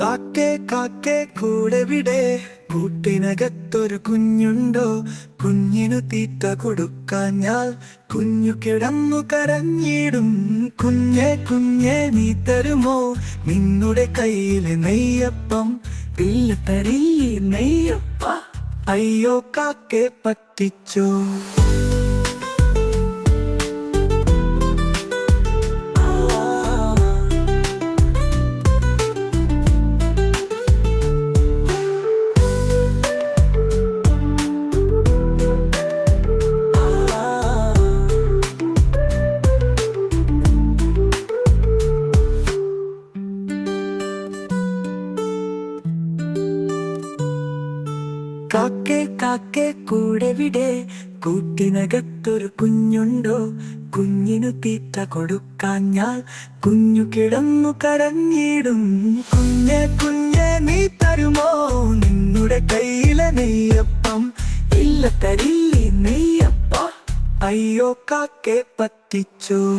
കാക്കേ കാക്കേ കൂടെ വിടെ. കൂട്ടിനകത്തൊരു കുഞ്ഞുണ്ടോ? കുഞ്ഞിനു തീറ്റ കൊടുക്കാൻ ഞാൻ കുഞ്ഞു കിടന്നു കരഞ്ഞിടും. കുഞ്ഞെ കുഞ്ഞെ നീ തരുമോ? നിന്നുടെ കയ്യിലെ നെയ്യപ്പം. ഇല്ല തരില്ലേ നെയ്യപ്പ? അയ്യോ കാക്കേ പറ്റിച്ചോ? കാക്കേ കാക്കേ കൂടെ വിടെ. കൂട്ടിനകത്തൊരു കുഞ്ഞുണ്ടോ? കുഞ്ഞിനു തീറ്റ കൊടുക്കാൻ ഞാൻ കുഞ്ഞു കിടന്നു കരഞ്ഞിടും. കുഞ്ഞെ കുഞ്ഞെ നീ തരുമോ? നിന്നുടെ കയ്യിലെ നെയ്യപ്പം. ഇല്ല തരില്ലേ നെയ്യപ്പ? അയ്യോ കാക്കേ പറ്റിച്ചോ?